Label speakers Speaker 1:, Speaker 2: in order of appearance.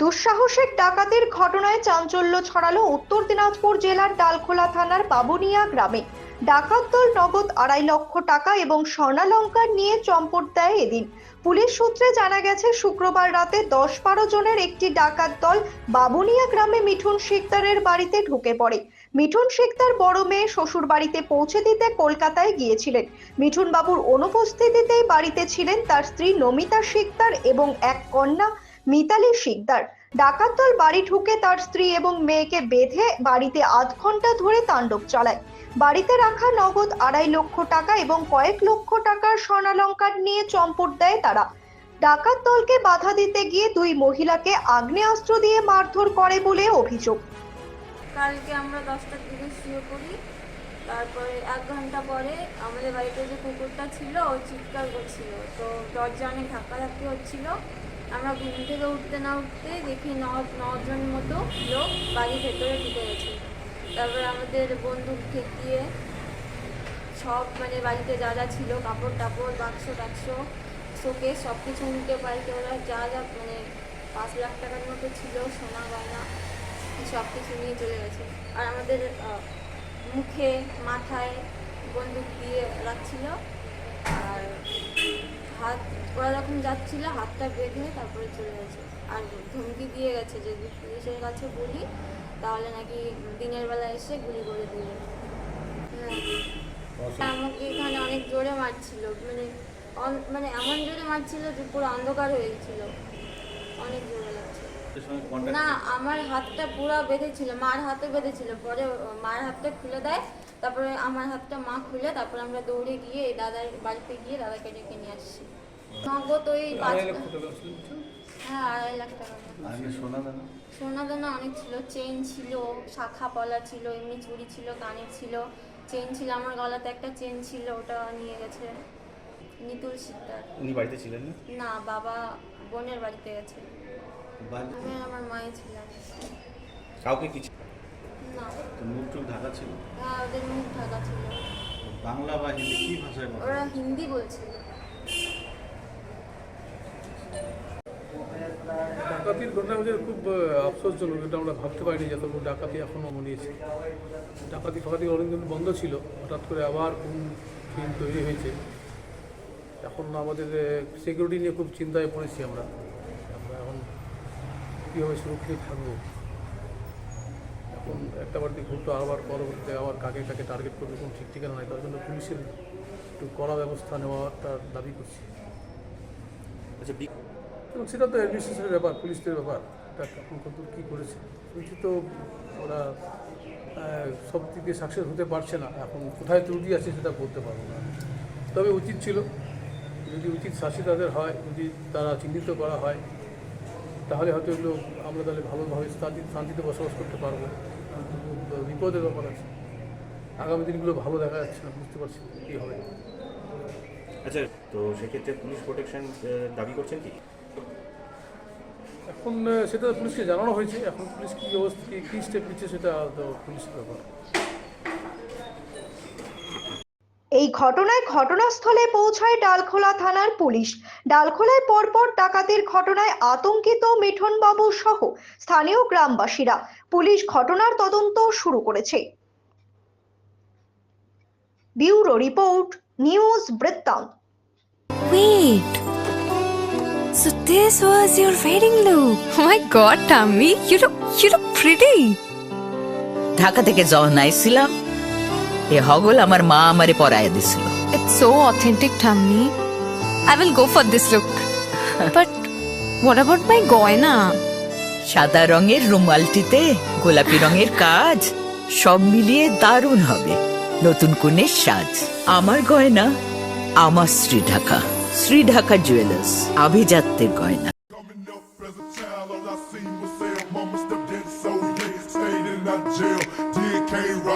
Speaker 1: দুঃসাহসিক ডাকাতির ঘটনায় চাঞ্চল্য ছড়ালো উত্তর দিনাজপুর জেলার ডালখোলা থানার বাবুনিয়া গ্রামে। ডাকাত দল নগদ আড়াই লক্ষ টাকা এবং স্বর্ণালঙ্কার নিয়ে চম্পট দেয় এদিন। পুলিশ সূত্রে জানা গেছে, শুক্রবার রাতে দশ বারো জনের একটি ডাকাত দল বাবুনিয়া গ্রামে মিঠুন শিকদারের বাড়িতে ঢুকে পড়ে। মিঠুন শিকদার বড় মেয়ে শ্বশুর বাড়িতে পৌঁছে দিতে কলকাতায় গিয়েছিলেন। মিঠুন বাবুর অনুপস্থিতিতেই বাড়িতে ছিলেন তার স্ত্রী নমিতা শিকদার এবং এক কন্যা মিতালি শিকদার। ডাকাত দল বাড়ি ঢুকে তার স্ত্রী এবং মেয়েকে বেঁধে বাড়িতে আধ ঘণ্টা ধরে তাণ্ডব চালায়। বাড়িতে রাখা নগদ আড়াই লক্ষ টাকা এবং কয়েক লক্ষ টাকার স্বর্ণালঙ্কার নিয়ে চম্পট দেয় তারা। ডাকাত দলকে বাধা দিতে গিয়ে দুই মহিলাকে আগ্নেয়াস্ত্র দিয়ে মারধর করে বলে অভিযোগ।
Speaker 2: কালকে আমরা দশটার দিকে শুয়ে পড়ি। তারপরে এক ঘণ্টা পরে আমাদের বাড়িতে যে কুকুরটা ছিল, ও চিৎকার করছিল। তো দরজা অনেক ধাক্কাধাক্কি হচ্ছিল। আমরা ঘুম থেকে উঠতে না উঠতে দেখি ন, নজন মতো লোক বাড়ির ভেতরে ঢুকে গেছে। তারপরে আমাদের বন্দুক ঠেকিয়ে সব মানে বাড়িতে যা যা ছিল, কাপড় টাপড়, বাক্স টাক্স শোকে সব কিছু নিতে পারতে ওরা যা যা মানে পাঁচ লাখ টাকার মতো ছিল, সোনা, গয়না সব কিছু নিয়ে চলে গেছে। আর আমাদের মুখে, মাথায় বন্দুক দিয়ে রাখছিল। হাত ওরা যখন যাচ্ছিল হাতটা বেঁধে তারপরে চলে গেছে। আর ধমকি দিয়ে গেছে যদি পুলিশের কাছে বলি তাহলে নাকি দিনের বেলা এসে গুলি করে দিবে। হ্যাঁ। আমাকে এখানে অনেক জোরে মারছিল। মানে মানে এমন জোরে মারছিল যে পুরো অন্ধকার হয়ে গেছিল। অনেক জোরে লাগছে। না আমার হাতটা পুরো বেঁধেছিল মার হাতে বেঁধেছিল। পরে মার হাতটা খুলে দেয় তারপরে আমার হাতটা মা খুলে তারপরে আমরা দৌড়ে গিয়ে দাদার বাড়িতে গিয়ে দাদাকে ডেকে নিয়ে আসছি। নগদ ওই পাঁচ হ্যাঁ আড়াই লাখ টাকা। সোনা দানা। অনেক ছিল চেন ছিল শাখা পলা ছিল এমনি চুড়ি ছিল কানের ছিল চেন ছিল আমার গলাতে একটা চেন ছিল ওটা নিয়ে গেছে নিতুল শিকদার
Speaker 3: উনি বাড়িতে ছিলেন না?
Speaker 2: না বাবা বোনের বাড়িতে গেছে। আমি আর আমার মায়ে ছিলাম।
Speaker 3: কাউকে কিছু মুখ টুক ঢাকা ছিল?
Speaker 2: ওদের মুখ ঢাকা ছিল।
Speaker 3: বাংলা বা হিন্দি কি ভাষায় কথা
Speaker 2: ওরা হিন্দি বলছিল
Speaker 4: ডাকাতির ঘটনা হচ্ছে খুব আফসোসজনক এটা আমরা ভাবতে পারিনি যত ডাকাতি এখনও মনিয়েছে ডাকাতি ফাকাতি অনেকদিন বন্ধ ছিল হঠাৎ করে আবার কোন ফিল্ম তৈরি হয়েছে। এখন আমাদের সিকিউরিটি নিয়ে খুব চিন্তায় পড়েছি আমরা। আমরা এখন কীভাবে সুরক্ষিত থাকব? এখন একটা বাড়িতে ঘুরতো আবার পরবর্তীতে আবার কাকে কাকে টার্গেট করবে কোনো ঠিক ঠিকানা নাই তার জন্য পুলিশের একটু কড়া ব্যবস্থা নেওয়াটা দাবি করছি।
Speaker 3: আচ্ছা
Speaker 4: এবং সেটা তো অ্যাডমিনিস্ট্রেশনের ব্যাপার পুলিশদের ব্যাপার এটা কখন কত কী করেছে। শুনছি তো ওরা সব দিক সাকসেস হতে পারছে না এখন কোথায় ত্রুটি আছে সেটা বলতে পারব না। তবে উচিত ছিল যদি উচিত শাস্তি তাদের হয় যদি তারা চিহ্নিত করা হয় তাহলে হয়তো এগুলো আমরা তাহলে ভালোভাবে শান্তিতে বসবাস করতে পারব। বিপদের ব্যাপার আছে। আগামী দিনগুলো ভালো দেখা যাচ্ছে না বুঝতে পারছি কী হবে।
Speaker 5: আচ্ছা তো সেক্ষেত্রে পুলিশ প্রোটেকশন দাবি করছেন কি?
Speaker 4: এখন সেটা পুলিশকে জানানো হয়েছে। এখন পুলিশ কী অবস্থা কী স্টেপ নিচ্ছে সেটা তো পুলিশের ব্যাপার।
Speaker 1: এই ঘটনায় ঘটনাস্থলে পৌঁছায় ডালখোলা থানার পুলিশ ডালখোলায় পরপর ডাকাতের ঘটনায় আতঙ্কিত মিঠন বাবু সহ স্থানীয় গ্রামবাসীরা পুলিশ ঘটনার তদন্ত শুরু করেছে bureau report news Brittanto
Speaker 6: Wait. So this was your wedding look. Oh my god, Tammy, you look you look pretty.
Speaker 7: Dhaka থেকে যখন আইছিলাম এ হগল আমার মা আমারে পরায় দিছিল
Speaker 6: It's so authentic, Tammy. I will go for this look. But what about my goina?
Speaker 7: সাদা রঙের রুমালটিতে গোলাপি রঙের কাজ সব মিলিয়ে দারুণ হবে নতুন কনের সাজ আমার গয়না আমার শ্রী ঢাকা শ্রী ঢাকা জুয়েলার্স আভিজাত্যের গয়না
Speaker 8: as a